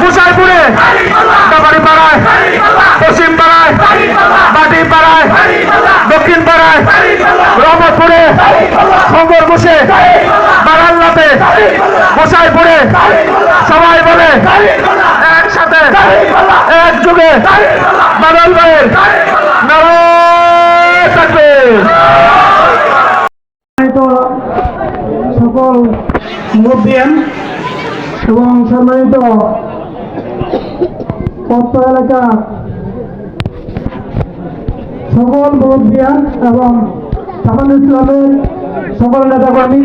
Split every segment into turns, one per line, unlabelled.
মুসাইপুরে কাবাড়ি পাড়ায় পশ্চিম পাড়ায় বাটি পাড়ায় দক্ষিণ পাড়ায় রহমতপুরে খবর বসে বারাল্লাতে গোসাইপুরে সবাই বলে, একসাথে এক যুগে বাদল ভাইয়ের নারায়
সকল মুরব্বিয়ান এবং সম্মানিত এলাকা। সকল মুরব্বিয়ান এবং সামান ইসলামের সকল নেতাকর্মী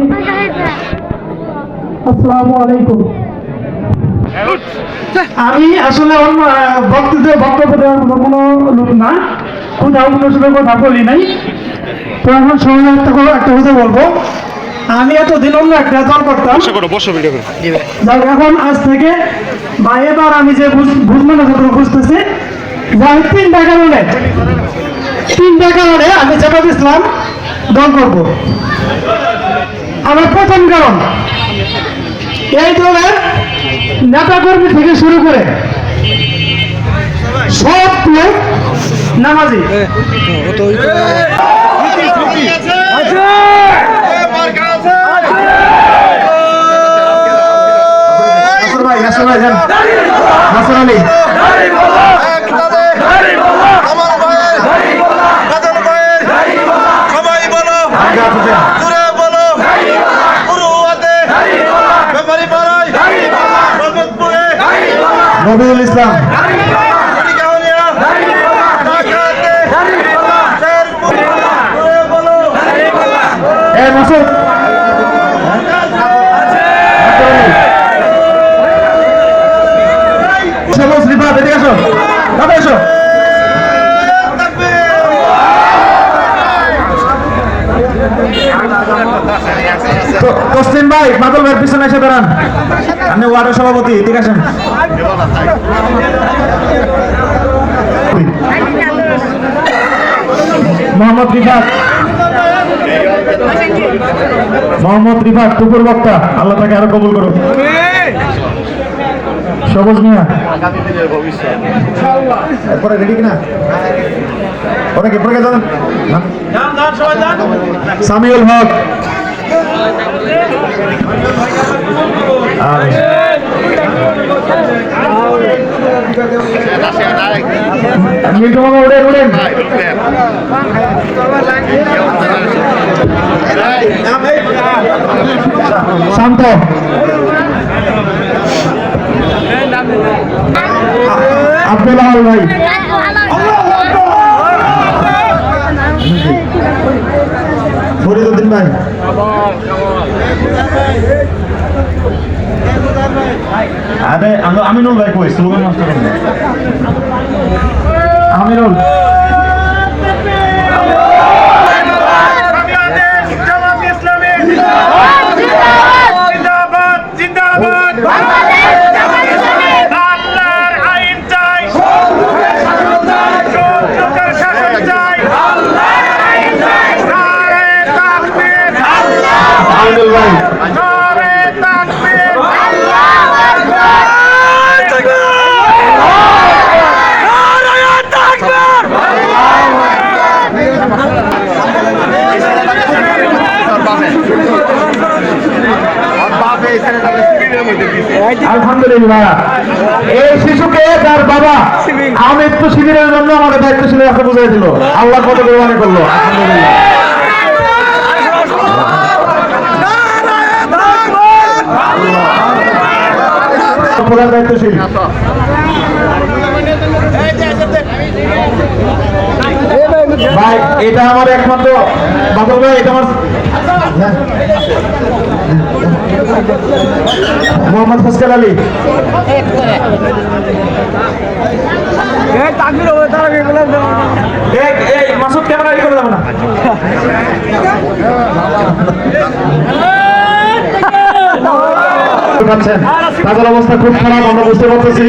আসসালামু আলাইকুম। আমি আসলে অন্য আহ, বক্তব্য দেওয়ার কোনো লোক না। কোথাও কোনো সাথে কথা বলি নাই। তো এখন একটা একটা কথা বলব। আমি এতদিন অন্য একটা দল করতাম যাক এখন আজ থেকে বা এবার আমি যে বুঝ- বুঝব না যতটুকু বুঝতেছি যে আমি তিনটা কারণে তিনটা কারণে আমি জামাত ইসলাম দল করব আমার প্রথম কারণ এই দলের নেতাকর্মী থেকে শুরু করে সব লোক নামাজি
নাসর ভাই নাসর ভাই যান নাসর আলী
আমার ভাইয়ের কাদের ভাইয়ের সবাই বলো
আগে আপনি যান।
জুড়ে বলো পুরুয়াতে ব্যাপারী পাড়ায় রহমতপুরে
রবিউল ইসলাম। ভাই, বাদল ভাইয়ের পিছনে এসে দাঁড়ান। আপনি ওয়ার্ডের সভাপতি, এদিকে আসেন। মোহাম্মদ রিফাত। মোহাম্মদ রিফাত, কুকুর বক্তা। আল্লাহ তাকে আরও কবুল করুন সবুজ মিয়া। এরপরে রেডি কিনা? পরে কি পরে যান সামিউল হক। মিন্টু মামা উড়েন শান্ত আব্দুল ভাই। ফরিদুদ্দিন ভাই। আরে আমি আমিনুল ভাই কই স্লোগান মাস্টার আমিনুল
জিন্দাবাদ জিন্দাবাদ।
আমিনুল ভাই আলহামদুলিল্লাহ। এই শিশুকে তার বাবা আমৃত্যু শিবিরের জন্য আমাদের দায়িত্বশীল রাখতে বুঝাই দিল আল্লাহ কত কোরবানি করল। আলহামদুলিল্লাহ। প্রধান দায়িত্বশীল ভাই এটা আমার একমাত্র বাদল ভাই এটা আমার মোহাম্মদ ফসকাল আলী এই, এই, মাসুদ ক্যামেরা ই করে দেবো না পাচ্ছেন। তাদের অবস্থা খুব খারাপ আমরা বুঝতে পারতেছি।